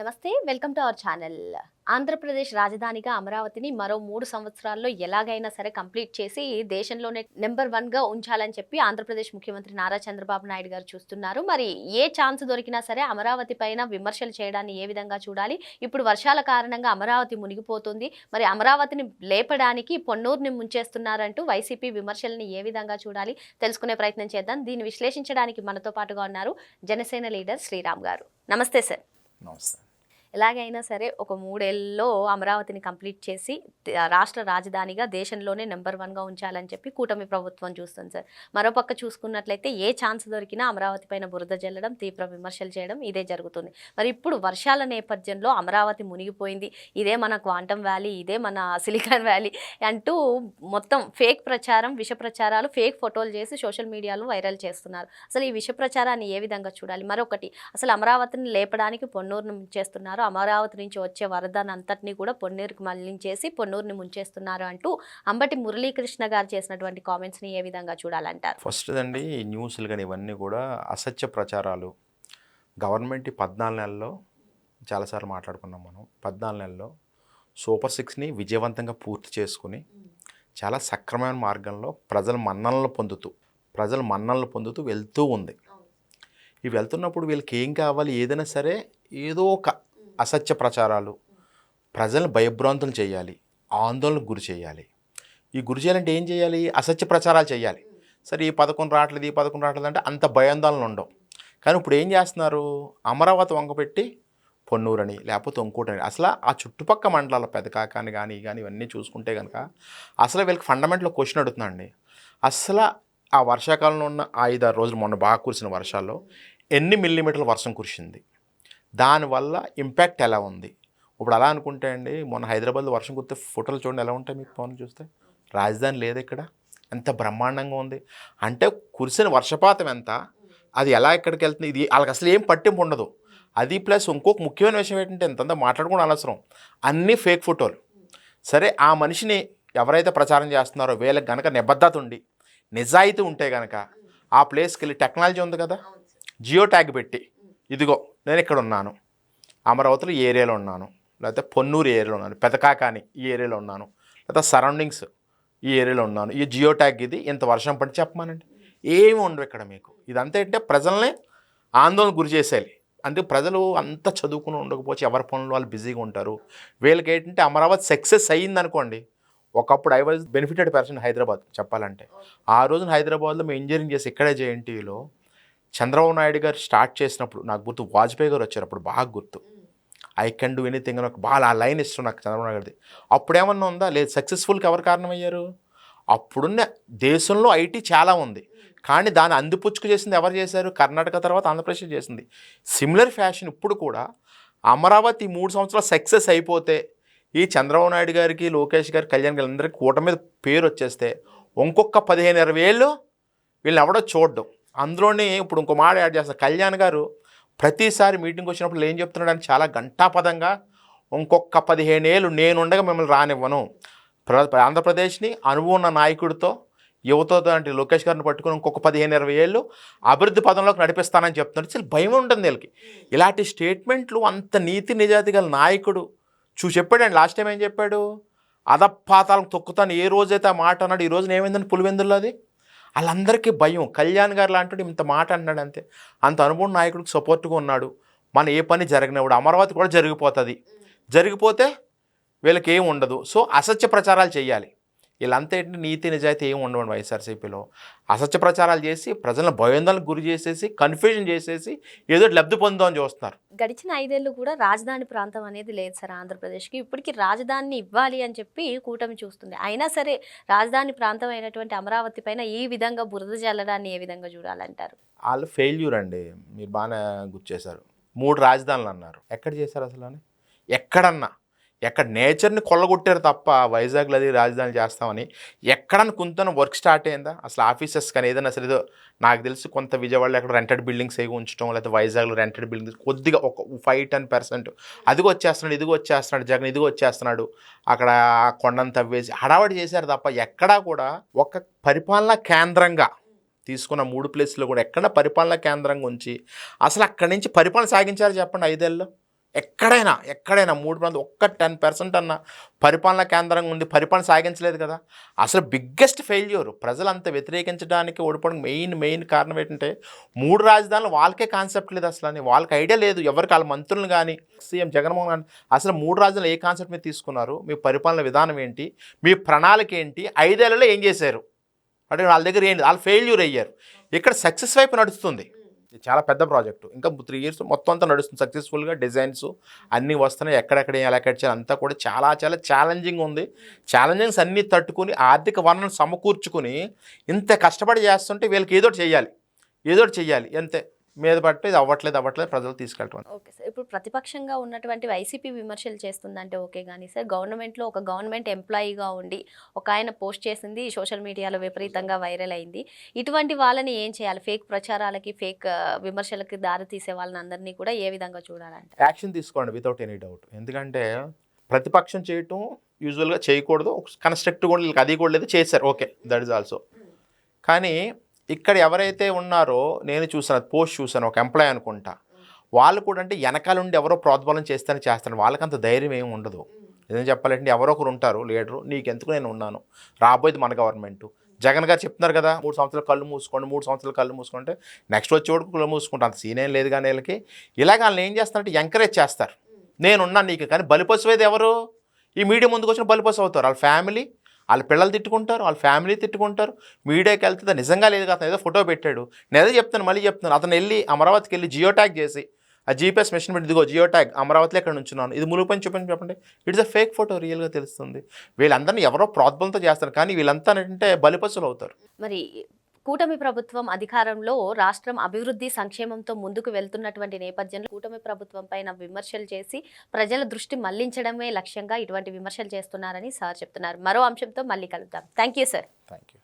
నమస్తే welcome to our channel. Andhra Pradesh రాజధానిగా అమరావతిని మరో మూడు సంవత్సరాల్లో ఎలాగైనా సరే కంప్లీట్ చేసి దేశంలోనే నెంబర్ వన్గా ఉంచాలని చెప్పి ఆంధ్రప్రదేశ్ ముఖ్యమంత్రి నారా చంద్రబాబు నాయుడు గారు చూస్తున్నారు. మరి ఏ ఛాన్స్ దొరికినా సరే అమరావతి పైన విమర్శలు చేయడాన్ని ఏ విధంగా చూడాలి? ఇప్పుడు వర్షాల కారణంగా అమరావతి మునిగిపోతుంది. మరి అమరావతిని లేపడానికి పొన్నూరుని ముంచేస్తున్నారంటూ వైసీపీ విమర్శల్ని ఏ విధంగా చూడాలి? తెలుసుకునే ప్రయత్నం చేద్దాం. దీన్ని విశ్లేషించడానికి మనతో పాటుగా ఉన్నారు జనసేన లీడర్ శ్రీరామ్ గారు. నమస్తే సార్. నమస్తే. ఎలాగైనా సరే ఒక మూడేళ్ళలో అమరావతిని కంప్లీట్ చేసి రాష్ట్ర రాజధానిగా దేశంలోనే నెంబర్ వన్గా ఉంచాలని చెప్పి కూటమి ప్రభుత్వం చూస్తుంది సార్. మరోపక్క చూసుకున్నట్లయితే ఏ ఛాన్స్ దొరికినా అమరావతి పైన బురద జల్లడం తీవ్ర విమర్శలు చేయడం ఇదే జరుగుతుంది. మరి ఇప్పుడు వర్షాల నేపథ్యంలో అమరావతి మునిగిపోయింది. ఇదే మన క్వాంటమ్ వ్యాలీ ఇదే మన సిలికాన్ వ్యాలీ అంటూ మొత్తం ఫేక్ ప్రచారం విష ప్రచారాలు ఫేక్ ఫోటోలు చేసి సోషల్ మీడియాలో వైరల్ చేస్తున్నారు. అసలు ఈ విష ప్రచారాన్ని ఏ విధంగా చూడాలి? మరొకటి అసలు అమరావతిని లేపడానికి పొన్నూరును ముంచేస్తున్నారు అమరావతి నుంచి వచ్చే వరదాన్ని అంతటినీ కూడా పొన్నూరుకి మళ్ళించేసి పొన్నూరుని ముంచేస్తున్నారు అంటూ అంబటి మురళీకృష్ణ గారు చేసినటువంటి కామెంట్స్ని ఏ విధంగా చూడాలంటారు? ఫస్ట్ అండి ఈ న్యూస్లు కానీ ఇవన్నీ కూడా అసత్య ప్రచారాలు. గవర్నమెంట్ పద్నాలుగు నెలల్లో చాలాసార్లు మాట్లాడుకున్నాం మనం. పద్నాలుగు నెలల్లో సూపర్ సిక్స్ని విజయవంతంగా పూర్తి చేసుకుని చాలా సక్రమమైన మార్గంలో ప్రజల మన్ననలు పొందుతూ ప్రజల మన్ననలు పొందుతూ వెళ్తూ ఉంది. ఇవి వెళ్తున్నప్పుడు వీళ్ళకి ఏం కావాలి? ఏదైనా సరే ఏదో ఒక అసత్య ప్రచారాలు. ప్రజలను భయభ్రాంతులు చేయాలి. ఆందోళనకు గురి చేయాలి. ఈ గురి చేయాలంటే ఏం చేయాలి? అసత్య ప్రచారాలు చేయాలి. సరే ఈ పథకం రావట్లేదు ఈ పథకం రావట్లేదు అంటే అంత భయాందోళనలు ఉండవు. కానీ ఇప్పుడు ఏం చేస్తున్నారు? అమరావతి వంకపెట్టి పొన్నూరని లేకపోతే ఇంకోటని అసలు ఆ చుట్టుపక్క మండలాల పెదకాకాని కానీ కానీ ఇవన్నీ చూసుకుంటే కనుక అసలు వీళ్ళకి ఫండమెంటల్ క్వశ్చన్ అడుగుతుందండి అసలు ఆ వర్షాకాలంలో ఉన్న ఐదారు రోజులు మొన్న బాగా కురిసిన వర్షాల్లో ఎన్ని మిల్లీమీటర్ల వర్షం కురిసింది? దానివల్ల ఇంపాక్ట్ ఎలా ఉంది? ఇప్పుడు అలా అనుకుంటే అండి మొన్న హైదరాబాద్లో వర్షం కురితే ఫోటోలు చూడండి ఎలా ఉంటాయి మీకు పవన్ చూస్తే? రాజధాని లేదు ఇక్కడ? ఎంత బ్రహ్మాండంగా ఉంది. అంటే కురిసిన వర్షపాతం ఎంత? అది ఎలా ఎక్కడికి వెళ్తుంది? ఇది వాళ్ళకి అసలు ఏం పట్టింపు ఉండదు. అది ప్లస్ ఇంకొక ముఖ్యమైన విషయం ఏంటంటే ఎంతంతా మాట్లాడుకోవడం అనవసరం. అన్నీ ఫేక్ ఫోటోలు సరే ఆ మనిషిని ఎవరైతే ప్రచారం చేస్తున్నారో వీళ్ళకి గనక నిబద్ధత ఉండి నిజాయితీ ఉంటే గనక ఆ ప్లేస్కి వెళ్ళి టెక్నాలజీ ఉంది కదా? జియో ట్యాగ్ పెట్టి ఇదిగో నేను ఇక్కడ ఉన్నాను అమరావతిలో ఈ ఏరియాలో ఉన్నాను. లేకపోతే పొన్నూరు ఏరియాలో ఉన్నాను. పెదకాకాని ఈ ఏరియాలో ఉన్నాను. లేకపోతే సరౌండింగ్స్ ఈ ఏరియాలో ఉన్నాను. ఈ జియో ట్యాగ్ ఇది ఇంత వర్షం పడి చెప్పమానండి. ఏమి ఉండవు ఇక్కడ మీకు. ఇదంతా ఏంటంటే ప్రజల్ని ఆందోళన గురి చేసేయాలి. అందుకే ప్రజలు అంత చదువుకుని ఉండకపోతే ఎవరి పనులు వాళ్ళు బిజీగా ఉంటారు. వీళ్ళకి ఏంటంటే అమరావతి సక్సెస్ అయ్యింది అనుకోండి ఒకప్పుడు I was benefited person Hyderabad చెప్పాలంటే. ఆ రోజున హైదరాబాద్లో మేము ఇంజనీరింగ్ చేసి ఇక్కడే జేఎన్టీలో చంద్రబాబు నాయుడు గారు స్టార్ట్ చేసినప్పుడు నాకు గుర్తు వాజ్పేయి గారు వచ్చారు అప్పుడు బాగా గుర్తు. ఐ కెన్ డూ ఎనీథింగ్ నాకు బాగా ఆ లైన్ ఇష్టం నాకు చంద్రబాబు నాయుడు గారిది. అప్పుడు ఏమన్నా ఉందా? లేదు సక్సెస్ఫుల్కి ఎవరు కారణమయ్యారు? అప్పుడున్న దేశంలో ఐటీ చాలా ఉంది. కానీ దాన్ని అందిపుచ్చుకు చేసింది ఎవరు చేశారు? కర్ణాటక తర్వాత ఆంధ్రప్రదేశ్ చేసింది. సిమిలర్ ఫ్యాషన్ ఇప్పుడు కూడా అమరావతి మూడు సంవత్సరాలు సక్సెస్ అయిపోతే ఈ చంద్రబాబు నాయుడు గారికి లోకేష్ గారి కళ్యాణ్ గారి అందరికీ కూట మీద పేరు వచ్చేస్తే ఇంకొక పదిహేను ఇరవై ఏళ్ళు వీళ్ళని ఎవడో చూడడం. అందులోనే ఇప్పుడు ఇంకో మాట యాడ్ చేస్తాను కళ్యాణ్ గారు ప్రతిసారి మీటింగ్ వచ్చినప్పుడు ఏం చెప్తున్నాడు అని చాలా గంటాపదంగా ఇంకొక పదిహేను ఏళ్ళు నేనుండగా మిమ్మల్ని రానివ్వను. ఆంధ్రప్రదేశ్ని అనుభవం ఉన్న నాయకుడితో యువతతో అంటే లోకేష్ గారిని పట్టుకుని ఇంకొక పదిహేను ఇరవై ఏళ్ళు అభివృద్ధి పదంలోకి నడిపిస్తానని చెప్తున్నాడు. చాలా భయం ఉంటుంది వీళ్ళకి. ఇలాంటి స్టేట్మెంట్లు అంత నీతి నిజాతి గల నాయకుడు చూ చెప్పాడండి లాస్ట్ టైం ఏం చెప్పాడు? అదపాతాలకు తొక్కుతాను. ఏ రోజైతే ఆ మాట అన్నాడు ఈ రోజున ఏమైందని పులివెందుల్లో అది? వాళ్ళందరికీ భయం. కళ్యాణ్ గారు లాంటి ఇంత మాట అన్నాడు అంతే. అంత అనుభవం నాయకుడికి సపోర్ట్గా ఉన్నాడు. మన ఏ పని జరగనివాడు అమరావతి కూడా జరిగిపోతుంది. జరిగిపోతే వీళ్ళకి ఏం ఉండదు. సో అసత్య ప్రచారాలు చేయాలి. వీళ్ళంతా ఏంటి నీతి నిజాయితీ ఏం ఉండవండి వైఎస్ఆర్సీపీలో. అసత్య ప్రచారాలు చేసి ప్రజలను భయోందనకు గురి చేసేసి కన్ఫ్యూజన్ చేసేసి ఏదో లబ్ధి పొందామని చూస్తున్నారు. గడిచిన ఐదేళ్ళు కూడా రాజధాని ప్రాంతం అనేది లేదు సార్ ఆంధ్రప్రదేశ్కి. ఇప్పటికీ రాజధానిని ఇవ్వాలి అని చెప్పి కూటమి చూస్తుంది. అయినా సరే రాజధాని ప్రాంతం అయినటువంటి అమరావతి పైన ఈ విధంగా బురద జల్లడాన్ని ఏ విధంగా చూడాలంటారు? వాళ్ళు ఫెయిల్యూర్ అండి. మీరు బాగానే గుర్తు చేశారు. మూడు రాజధానులు అన్నారు. ఎక్కడ చేశారు అసలు అని? ఎక్కడన్నా. ఎక్కడ నేచర్ని కొల్లగొట్టారు తప్ప వైజాగ్లో అది రాజధాని చేస్తామని ఎక్కడన్నా కొంత వర్క్ స్టార్ట్ అయిందా? అసలు ఆఫీసెస్ కానీ ఏదైనా అసలు ఏదో నాకు తెలిసి కొంత విజయవాడలో ఎక్కడ రెంటెడ్ బిల్డింగ్స్ ఏవి ఉంచడం లేకపోతే వైజాగ్లో రెంటెడ్ బిల్డింగ్స్ కొద్దిగా ఒక ఫైవ్ టెన్ పర్సెంట్ అదిగో వచ్చేస్తున్నాడు ఇదిగో వచ్చేస్తున్నాడు జగన్ ఇదిగో వచ్చేస్తున్నాడు అక్కడ కొండను తవ్వేసి హడావడి చేశారు తప్ప ఎక్కడా కూడా ఒక పరిపాలనా కేంద్రంగా తీసుకున్న మూడు ప్లేస్లో కూడా ఎక్కడ పరిపాలనా కేంద్రంగా ఉంచి అసలు అక్కడి నుంచి పరిపాలన సాగించారు చెప్పండి ఐదేళ్ళలో? ఎక్కడైనా ఎక్కడైనా మూడు ప్రాంతం ఒక్క టెన్ పర్సెంట్ అన్న పరిపాలన కేంద్రంగా ఉంది పరిపాలన సాగించలేదు కదా. అసలు బిగ్గెస్ట్ ఫెయిల్యూర్ ప్రజలు అంత వ్యతిరేకించడానికి ఓడిపోవడం మెయిన్ మెయిన్ కారణం ఏంటంటే మూడు రాజధానులు వాళ్ళకే కాన్సెప్ట్ లేదు అసలు అని. వాళ్ళకి ఐడియా లేదు. ఎవరికి వాళ్ళ మంత్రులు కానీ సీఎం జగన్మోహన్ కానీ అసలు మూడు రాజధానులు ఏ కాన్సెప్ట్ మీద తీసుకున్నారు? మీ పరిపాలన విధానం ఏంటి? మీ ప్రణాళిక ఏంటి? ఐదేళ్ళలో ఏం చేశారు? అంటే వాళ్ళ దగ్గర ఏంటి వాళ్ళు ఫెయిల్యూర్ అయ్యారు. ఇక్కడ సక్సెస్ వైపు నడుస్తుంది. చాలా పెద్ద ప్రాజెక్టు. ఇంకా త్రీ ఇయర్స్ మొత్తం అంతా నడుస్తుంది. సక్సెస్ఫుల్గా డిజైన్స్ అన్నీ వస్తున్నాయి. ఎక్కడెక్కడ ఎలా కట్ చేయాలి అంతా కూడా చాలా చాలా ఛాలెంజింగ్ ఉంది. ఛాలెంజింగ్స్ అన్నీ తట్టుకుని ఆర్థిక వనరులను సమకూర్చుకుని ఇంత కష్టపడి చేస్తుంటే వీళ్ళకి ఏదో చేయాలి. ఏదో ఒకటి అంతే. మీద పట్టి ఇది అవ్వట్లేదు అవ్వట్లేదు ప్రజలు తీసుకెళ్ళటం ఓకే సార్. ఇప్పుడు ప్రతిపక్షంగా ఉన్నటువంటి వైసీపీ విమర్శలు చేస్తుందంటే ఓకే కానీ సార్ గవర్నమెంట్లో ఒక గవర్నమెంట్ ఎంప్లాయీగా ఉండి ఒక ఆయన పోస్ట్ చేసింది సోషల్ మీడియాలో విపరీతంగా వైరల్ అయింది. ఇటువంటి వాళ్ళని ఏం చేయాలి? ఫేక్ ప్రచారాలకి ఫేక్ విమర్శలకి దారి తీసే వాళ్ళని అందరినీ కూడా ఏ విధంగా చూడాలంటే యాక్షన్ తీసుకోండి వితౌట్ ఎనీ డౌట్ ఎందుకంటే ప్రతిపక్షం చేయటం యూజువల్గా చేయకూడదు. కన్స్ట్రక్ట్ కూడా వీళ్ళకి అది కూడా లేదు చేశారు. ఓకే దట్ ఇస్ ఆల్సో కానీ ఇక్కడ ఎవరైతే ఉన్నారో నేను చూసాను పోస్ట్ చూసాను ఒక ఎంప్లాయ్ అనుకుంటా. వాళ్ళు కూడా అంటే వెనకాలండి ఎవరో ప్రోద్బలం చేస్తాను చేస్తాను వాళ్ళకంత ధైర్యం ఏమి ఉండదు. ఏదైనా చెప్పాలంటే ఎవరో ఒకరు ఉంటారు లీడరు నీకెందుకు నేను ఉన్నాను? రాబోయేది మన గవర్నమెంట్. జగన్ గారు చెప్తున్నారు కదా మూడు సంవత్సరాలు కళ్ళు మూసుకోండి మూడు సంవత్సరాలు కళ్ళు మూసుకుంటే నెక్స్ట్ వచ్చేవాడు కళ్ళు మూసుకుంటే. అంత సీన్ ఏం లేదు కానీ వీళ్ళకి. ఇలాగ వాళ్ళని ఏం చేస్తారంటే ఎంకరేజ్ చేస్తారు. నేనున్నాను నీకు కానీ బలిపశువేది ఎవరు? ఈ మీడియా ముందుకు వచ్చిన బలిపశు అవుతారు. వాళ్ళ ఫ్యామిలీ వాళ్ళ పిల్లలు తిట్టుకుంటారు వాళ్ళ ఫ్యామిలీ తిట్టుకుంటారు. మీడియాకి వెళ్తే నిజంగా లేదు కదా అతను ఏదో ఫోటో పెట్టాడు. నేను చెప్తాను మళ్ళీ చెప్తాను అతను వెళ్ళి అమరావతికి వెళ్ళి జియో ట్యాగ్ చేసి ఆ జీపీఎస్ మిషన్ పెట్టి ఇదిగో జియో ట్యాగ్ అమరావతిలో ఎక్కడ ఉంచున్నాను ఇది ములుగు పని చూపని చెప్పండి ఇట్స్ అ ఫేక్ ఫోటో రియల్గా తెలుస్తుంది. వీళ్ళందరినీ ఎవరో ప్రాబ్లంతో చేస్తారు కానీ వీళ్ళంతా అంటే బలిపశులు అవుతారు. మరి కూటమి ప్రభుత్వం అధికారంలో రాష్ట్రం అభివృద్ధి సంక్షేమంతో ముందుకు వెళ్తున్నటువంటి నేపథ్యంలో కూటమి ప్రభుత్వం పైన విమర్శలు చేసి ప్రజల దృష్టి మళ్ళించడమే లక్ష్యంగా ఇటువంటి విమర్శలు చేస్తున్నారని సార్ చెప్తున్నారు. మరో అంశంతో మళ్ళీ కలుద్దాం. Thank you sir. Thank you